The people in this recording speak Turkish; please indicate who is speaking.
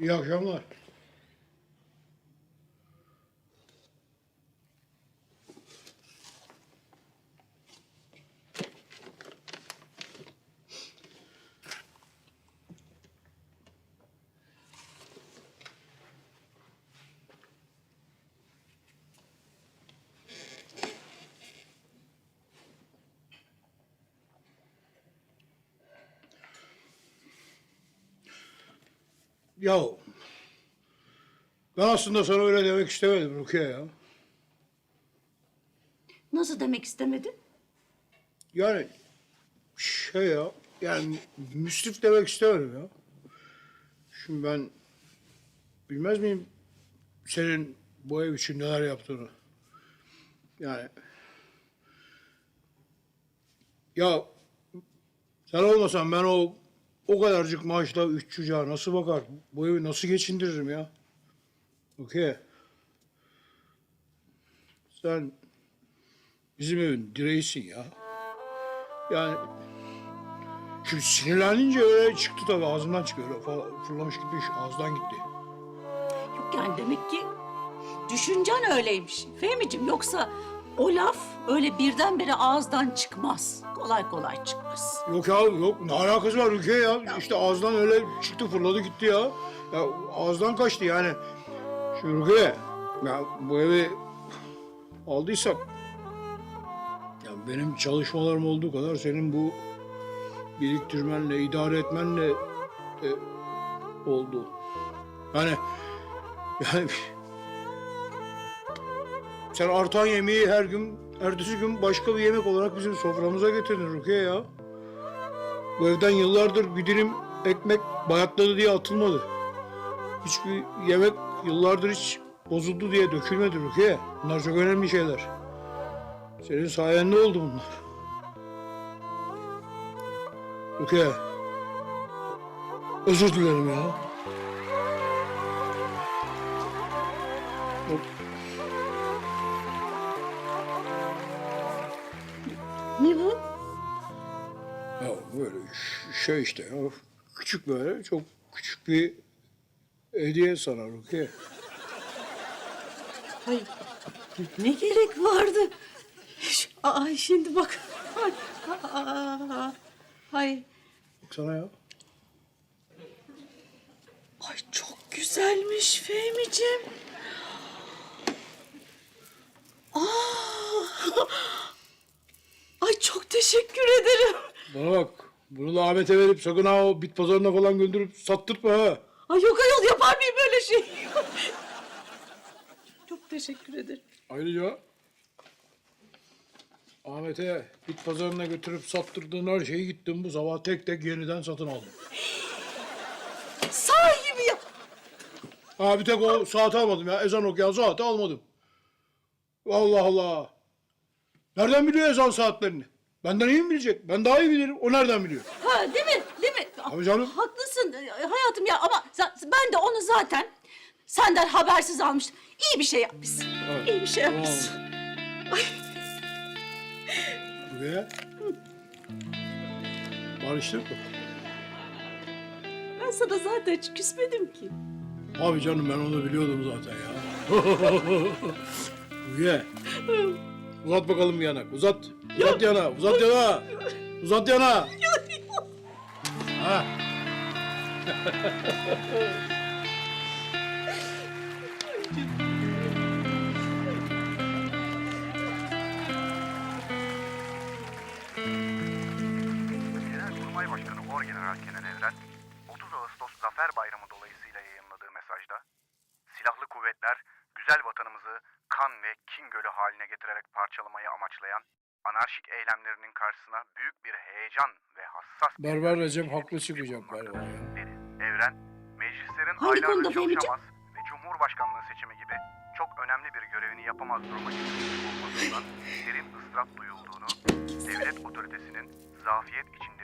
Speaker 1: İyi akşamlar. Ya ben aslında sana öyle demek istemedim Rukiye ya.
Speaker 2: Nasıl demek istemedin?
Speaker 1: Yani şey ya yani müsrif demek istemedim ya. Şimdi ben bilmez miyim senin bu ev için neler yaptığını. Yani ya sen olmasan ben o o kadarcık maaşla üç çocuğa nasıl bakar? Bu evi nasıl geçindiririm ya? Okey. Sen bizim evin direğisin ya. Yani şimdi sinirlenince öyle çıktı tabii ağzımdan çıkıyor. Öyle falan fırlamış gitmiş ağızdan gitti.
Speaker 2: Yok yani demek ki düşüncen öyleymiş. Fehmiciğim yoksa o laf öyle birdenbire ağızdan çıkmaz. Kolay kolay çıkmaz.
Speaker 1: Yok ya yok ne alakası var Rukiye ya? İşte ağızdan öyle çıktı fırladı gitti ya. Ya ağızdan kaçtı yani. Şimdi Rukiye ya bu evi aldıysak ya benim çalışmalarım olduğu kadar senin bu biriktirmenle, idare etmenle e, oldu. Yani yani sen artan yemeği her gün, ertesi gün başka bir yemek olarak bizim soframıza getirdin Rukiye ya. Bu evden yıllardır bir dilim ekmek bayatladı diye atılmadı. Hiçbir yemek yıllardır hiç bozuldu diye dökülmedi Rukiye. Bunlar çok önemli şeyler. Senin sayende oldu bunlar. Rukiye. Özür dilerim ya. Yok, Ya böyle şey işte ya. Küçük böyle çok küçük bir hediye sana Rukiye.
Speaker 2: Ay ne gerek vardı? Ş- Ay şimdi bak. Ay, aa, ay,
Speaker 1: Baksana ya.
Speaker 2: ay çok güzelmiş Fehmiciğim. Aa, ay çok teşekkür ederim.
Speaker 1: Bana bak. Bunu da Ahmet'e verip sakın ha o bit pazarına falan gönderip sattırtma ha.
Speaker 2: Ay yok ayol yapar mıyım böyle şey? çok teşekkür ederim.
Speaker 1: Ayrıca Ahmet'e bit pazarına götürüp sattırdığın her şeyi gittim bu sabah tek tek yeniden satın aldım.
Speaker 2: Sahi mi ya?
Speaker 1: Ha bir tek o saati almadım ya. Ezan okuyan saati almadım. Allah Allah. Nereden biliyor ezan saatlerini? Benden iyi mi bilecek? Ben daha iyi bilirim. O nereden biliyor?
Speaker 2: Ha değil mi? Değil mi?
Speaker 1: Tabii canım.
Speaker 2: Haklısın e, hayatım ya ama za- ben de onu zaten senden habersiz almıştım. İyi bir şey yapmışsın.
Speaker 1: Evet.
Speaker 2: İyi bir şey yapmışsın.
Speaker 1: Ve barıştık mı?
Speaker 2: Ben sana zaten hiç küsmedim ki.
Speaker 1: Abi canım ben onu biliyordum zaten ya. Ye. Uzat bakalım bir yanak. Uzat. Uzat yana. Uzat yana. Uzat yana. Ha.
Speaker 3: Genelkurmay Başkanı Orgeneral Kenan Evren, 30 Ağustos Zafer Bayramı dolayısıyla yayınladığı mesajda, silahlı kuvvetler güzel vatanımızı kan ve kin gölü haline getirerek parçalamayı amaçlayan anarşik eylemlerinin karşısına büyük bir heyecan ve hassas
Speaker 1: Berber Recep haklı çıkacak galiba ya.
Speaker 3: Evren, meclislerin
Speaker 2: Hangi konuda
Speaker 3: aylarca
Speaker 2: Fehmi'ciğim?
Speaker 3: çalışamaz ve Cumhurbaşkanlığı seçimi gibi çok önemli bir görevini yapamaz duruma getirmiş olmasından derin ıstırap duyulduğunu, devlet otoritesinin zafiyet içinde